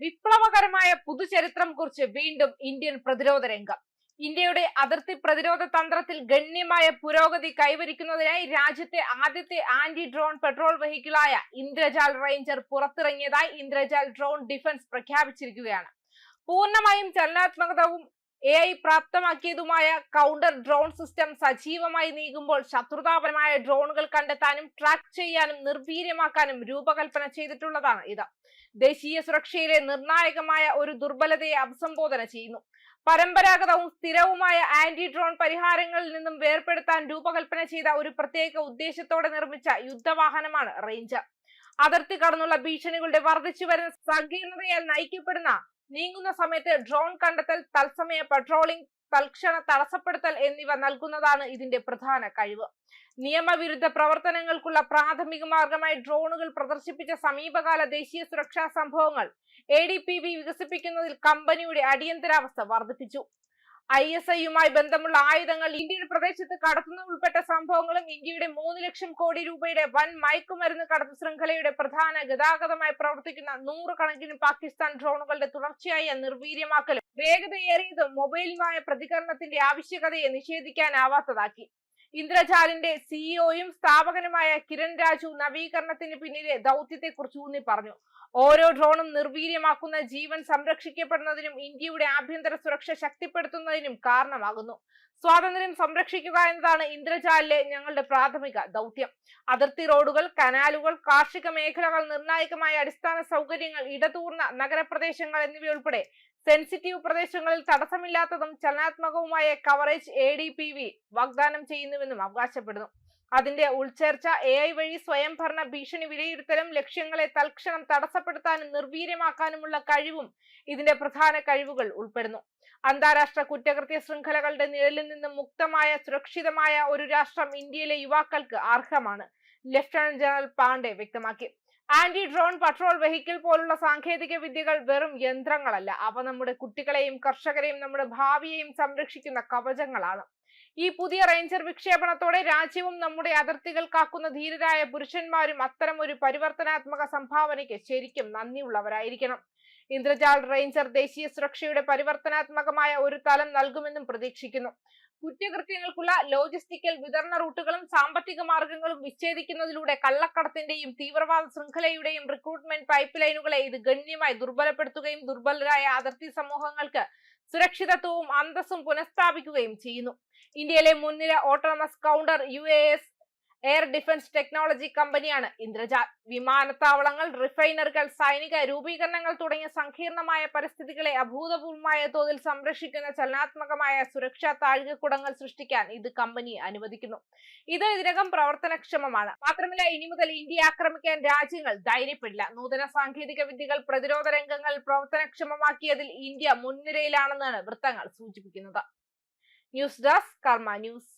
വിപ്ലവകരമായ പുതുചരിത്രം കുറിച്ച് വീണ്ടും ഇന്ത്യൻ പ്രതിരോധ രംഗം. ഇന്ത്യയുടെ അതിർത്തി പ്രതിരോധ തന്ത്രത്തിൽ ഗണ്യമായ പുരോഗതി കൈവരിക്കുന്നതിനായി രാജ്യത്തെ ആദ്യത്തെ ആന്റി ഡ്രോൺ പെട്രോൾ വെഹിക്കിളായ ഇന്ദ്രജാൽ റേഞ്ചർ പുറത്തിറങ്ങിയതായി ഇന്ദ്രജാൽ ഡ്രോൺ ഡിഫൻസ് പ്രഖ്യാപിച്ചിരിക്കുകയാണ്. പൂർണമായും ചലനാത്മകതവും എ ഐ പ്രാപ്തമാക്കിയതുമായ കൗണ്ടർ ഡ്രോൺ സിസ്റ്റം സജീവമായി നീങ്ങുമ്പോൾ ശത്രുതാപരമായ ഡ്രോണുകൾ കണ്ടെത്താനും ട്രാക്ക് ചെയ്യാനും നിർവീര്യമാക്കാനും രൂപകൽപ്പന ചെയ്തിട്ടുള്ളതാണ് ഇത്. ദേശീയ സുരക്ഷയിലെ നിർണായകമായ ഒരു ദുർബലതയെ അഭിസംബോധന ചെയ്യുന്നു. പരമ്പരാഗതവും സ്ഥിരവുമായ ആന്റി ഡ്രോൺ പരിഹാരങ്ങളിൽ നിന്നും വേർപെടുത്താൻ രൂപകൽപ്പന ചെയ്ത ഒരു പ്രത്യേക ഉദ്ദേശത്തോടെ നിർമ്മിച്ച യുദ്ധവാഹനമാണ് റേഞ്ചർ അതിർത്തി കടന്നുള്ള ഭീഷണികളുടെ വർദ്ധിച്ചു വരുന്ന സങ്കീർണതയാൽ നയിക്കപ്പെടുന്ന നീങ്ങുന്ന സമയത്ത് ഡ്രോൺ കണ്ടെത്തൽ തത്സമയ പട്രോളിംഗ് തൽക്ഷണ തടസ്സപ്പെടുത്തൽ എന്നിവ നൽകുന്നതാണ് ഇതിന്റെ പ്രധാന കഴിവ്. നിയമവിരുദ്ധ പ്രവർത്തനങ്ങൾക്കുള്ള പ്രാഥമിക മാർഗമായി ഡ്രോണുകൾ പ്രദർശിപ്പിച്ച സമീപകാല ദേശീയ സുരക്ഷാ സംഭവങ്ങൾ എ വികസിപ്പിക്കുന്നതിൽ കമ്പനിയുടെ അടിയന്തരാവസ്ഥ വർദ്ധിപ്പിച്ചു. ഐ എസ് ഐയുമായി ബന്ധമുള്ള ആയുധങ്ങൾ ഇന്ത്യയുടെ പ്രദേശത്ത് കടത്തുന്ന ഉൾപ്പെട്ട സംഭവങ്ങളും ഇന്ത്യയുടെ മൂന്ന് ലക്ഷം കോടി രൂപയുടെ വൻ മയക്കുമരുന്ന് കടത്ത് ശൃംഖലയുടെ പ്രധാന ഗതാഗതമായി പ്രവർത്തിക്കുന്ന നൂറുകണക്കിന് പാകിസ്ഥാൻ ഡ്രോണുകളുടെ തുടർച്ചയായ നിർവീര്യമാക്കലും വേഗതയേറിയതും മൊബൈലുമായ പ്രതികരണത്തിന്റെ ആവശ്യകതയെ നിഷേധിക്കാനാവാത്തതാക്കി. ഇന്ദ്രജാലിന്റെ സിഇഒയും സ്ഥാപകനുമായ കിരൺ രാജു നവീകരണത്തിന് പിന്നിലെ ദൗത്യത്തെക്കുറിച്ച് ഊന്നി പറഞ്ഞു. ഓരോ ഡ്രോണും നിർവീര്യമാക്കുന്ന ജീവൻ സംരക്ഷിക്കപ്പെടുന്നതിനും ഇന്ത്യയുടെ ആഭ്യന്തര സുരക്ഷ ശക്തിപ്പെടുത്തുന്നതിനും കാരണമാകുന്നു. സ്വാതന്ത്ര്യം സംരക്ഷിക്കുക എന്നതാണ് ഇന്ദ്രജാലിലെ ഞങ്ങളുടെ പ്രാഥമിക ദൗത്യം. അതിർത്തി റോഡുകൾ കനാലുകൾ കാർഷിക മേഖലകൾ നിർണായകമായ അടിസ്ഥാന സൗകര്യങ്ങൾ ഇടതൂർന്ന നഗരപ്രദേശങ്ങൾ എന്നിവയുൾപ്പെടെ സെൻസിറ്റീവ് പ്രദേശങ്ങളിൽ തടസ്സമില്ലാത്തതും ചലനാത്മകവുമായ കവറേജ് എ വാഗ്ദാനം ചെയ്യുന്നുവെന്നും അവകാശപ്പെടുന്നു. അതിന്റെ ഉൾച്ചേർച്ച എ ഐ വഴി സ്വയംഭരണ ഭീഷണി വിലയിരുത്തലും ലക്ഷ്യങ്ങളെ തൽക്ഷണം തടസ്സപ്പെടുത്താനും നിർവീര്യമാക്കാനുമുള്ള കഴിവും ഇതിന്റെ പ്രധാന കഴിവുകൾ ഉൾപ്പെടുന്നു. അന്താരാഷ്ട്ര കുറ്റകൃത്യ ശൃംഖലകളുടെ നിഴലിൽ നിന്നും മുക്തമായ സുരക്ഷിതമായ ഒരു രാഷ്ട്രം ഇന്ത്യയിലെ യുവാക്കൾക്ക് അർഹമാണ് ലഫ്റ്റനന്റ് ജനറൽ പാണ്ഡെ വ്യക്തമാക്കി. ആന്റി ഡ്രോൺ പട്രോൾ വെഹിക്കിൾ പോലുള്ള സാങ്കേതിക വിദ്യകൾ വെറും യന്ത്രങ്ങളല്ല. അവ നമ്മുടെ കുട്ടികളെയും കർഷകരെയും നമ്മുടെ ഭാവിയെയും സംരക്ഷിക്കുന്ന കവചങ്ങളാണ്. ഈ പുതിയ റേഞ്ചർ വിക്ഷേപണത്തോടെ രാജ്യവും നമ്മുടെ അതിർത്തികൾ കാക്കുന്ന ധീരരായ പുരുഷന്മാരും അത്തരം ഒരു പരിവർത്തനാത്മക സംഭാവനയ്ക്ക് ശരിക്കും നന്ദിയുള്ളവരായിരിക്കണം. ഇന്ദ്രജാൽ റേഞ്ചർ ദേശീയ സുരക്ഷയുടെ പരിവർത്തനാത്മകമായ ഒരു തലം നൽകുമെന്നും പ്രതീക്ഷിക്കുന്നു. കുറ്റകൃത്യങ്ങൾക്കുള്ള ലോജിസ്റ്റിക്കൽ വിതരണ റൂട്ടുകളും സാമ്പത്തിക മാർഗങ്ങളും വിച്ഛേദിക്കുന്നതിലൂടെ കള്ളക്കടത്തിന്റെയും തീവ്രവാദ ശൃംഖലയുടെയും റിക്രൂട്ട്മെന്റ് പൈപ്പ് ലൈനുകളെ ഇത് ഗണ്യമായി ദുർബലപ്പെടുത്തുകയും ദുർബലരായ അതിർത്തി സമൂഹങ്ങൾക്ക് സുരക്ഷിതത്വവും അന്തസ്സും പുനഃസ്ഥാപിക്കുകയും ചെയ്യുന്നു. ഇന്ത്യയിലെ മുൻനിര autonomous counter U A S air defence technology കമ്പനിയാണ് ഇന്ദ്രജാൽ വിമാനത്താവളങ്ങൾ റിഫൈനറുകൾ സൈനിക രൂപീകരണങ്ങൾ തുടങ്ങിയ സങ്കീർണമായ പരിസ്ഥിതികളെ അഭൂതപൂർവമായ തോതിൽ സംരക്ഷിക്കുന്ന ചലനാത്മകമായ സുരക്ഷാ താഴികക്കുടങ്ങൾ സൃഷ്ടിക്കാൻ ഇത് കമ്പനി അനുവദിക്കുന്നു. ഇത് ഇതിനകം പ്രവർത്തനക്ഷമമാണ്. മാത്രമല്ല ഇനി മുതൽ ഇന്ത്യ ആക്രമിക്കാൻ രാജ്യങ്ങൾ ധൈര്യപ്പെടില്ല. നൂതന സാങ്കേതിക വിദ്യകൾ പ്രതിരോധ രംഗങ്ങൾ പ്രവർത്തനക്ഷമമാക്കിയതിൽ ഇന്ത്യ മുൻനിരയിലാണെന്നാണ് വൃത്തങ്ങൾ സൂചിപ്പിക്കുന്നത്. News desk Karma news.